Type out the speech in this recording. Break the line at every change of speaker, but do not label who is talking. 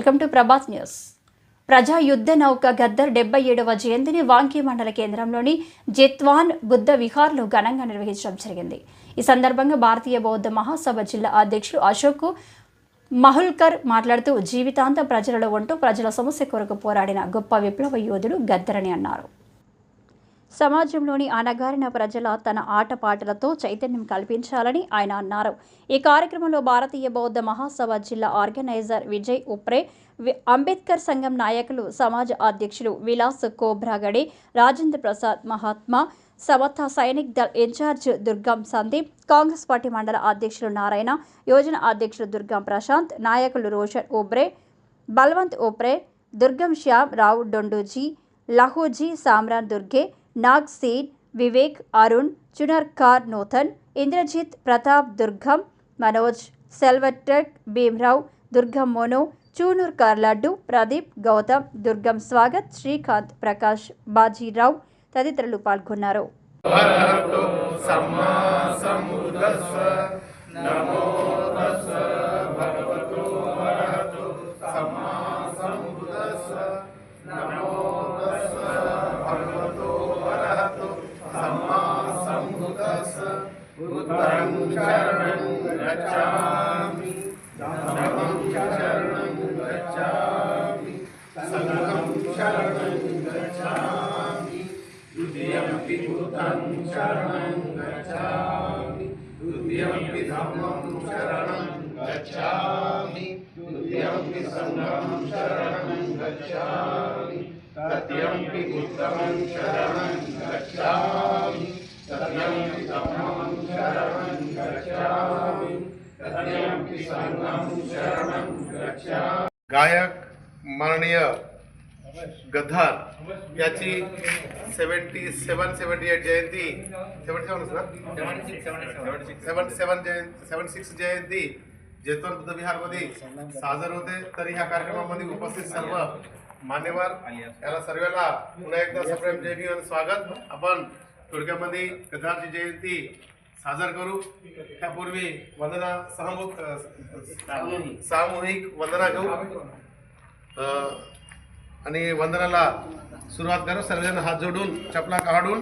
Welcome to Prabhas news. ప్రజా యుద్ధ నౌక గద్దర్ డెబ్బై ఏడవ జయంతిని వాంకీ మండల కేంద్రంలోని జెత్వాన్ బుద్ధ విహార్లో ఘనంగా నిర్వహించడం జరిగింది. ఈ సందర్భంగా భారతీయ బౌద్ధ మహాసభ జిల్లా అధ్యక్షుడు అశోక్ మహుల్కర్ మాట్లాడుతూ జీవితాంతం ప్రజలలో ఉంటూ ప్రజల సమస్య కొరకు పోరాడిన గొప్ప విప్లవ యోధుడు గద్దరని అన్నారు. సమాజంలోని అణగారిన ప్రజల తన ఆటపాటలతో చైతన్యం కల్పించాలని ఆయన అన్నారు. ఈ కార్యక్రమంలో భారతీయ బౌద్ధ మహాసభ జిల్లా ఆర్గనైజర్ విజయ్ ఉప్రే అంబేద్కర్ సంఘం నాయకులు సమాజ అధ్యక్షులు విలాస్ కోబ్రాగడే రాజేంద్ర ప్రసాద్ మహాత్మా సమత సైనిక్ దళ్ ఇన్ఛార్జ్ దుర్గం సందీప్ కాంగ్రెస్ పార్టీ మండల అధ్యక్షులు నారాయణ యోజన అధ్యక్షులు దుర్గం ప్రశాంత్ నాయకులు రోషన్ ఓబ్రే బల్వంత్ ఓప్రే దుర్గం శ్యామ్ రావు డొండూజీ లహూజీ సామ్రాన్ దుర్గే నాగ్ సీన్ వివేక్ అరుణ్ చునర్ కార్ నూతన్ ఇంద్రజిత్ ప్రతాప్ దుర్గం మనోజ్ సెల్వట్టక్ భీమ్రావ్ దుర్గం మోను చూనూర్ కార్లాడ్డు ప్రదీప్ గౌతమ్ దుర్గం స్వాగత్ శ్రీకాంత్ ప్రకాష్ బాజీరావు తదితరులు పాల్గొన్నారు.
उत्तरं शरणं गच्छामि। धम्मं शरणं गच्छामि। सङ्घं शरणं गच्छामि। द्वितीयमपि बुद्धं शरणं गच्छामि। द्वितीयमपि धम्मं शरणं गच्छामि। द्वितीयमपि सङ्घं शरणं गच्छामि। तृतीयमपि उत्तमं शरणं गायक माननीय गद्दार याची सेवन्टी सेवन सेवन्टी एट जयंती. सेवन्टी सेवन सेवन सेवन जयंती सेवन सिक्स जयंती. जेतवन बुद्ध विहारमध्ये साजर होते. तरी ह्या कार्यक्रमामध्ये उपस्थित सर्व मान्यवर. याला सर्वांना पुन्हा एकदा सप्रेम जय स्वागत. आपण थोडक्यामध्ये गद्दारची जयंती साजर करू. त्यापूर्वी वंदना सामूहिक सामूहिक वंदना घेऊ. आणि वंदनाला सुरुवात करू. सर्वजण हात जोडून चपला काढून.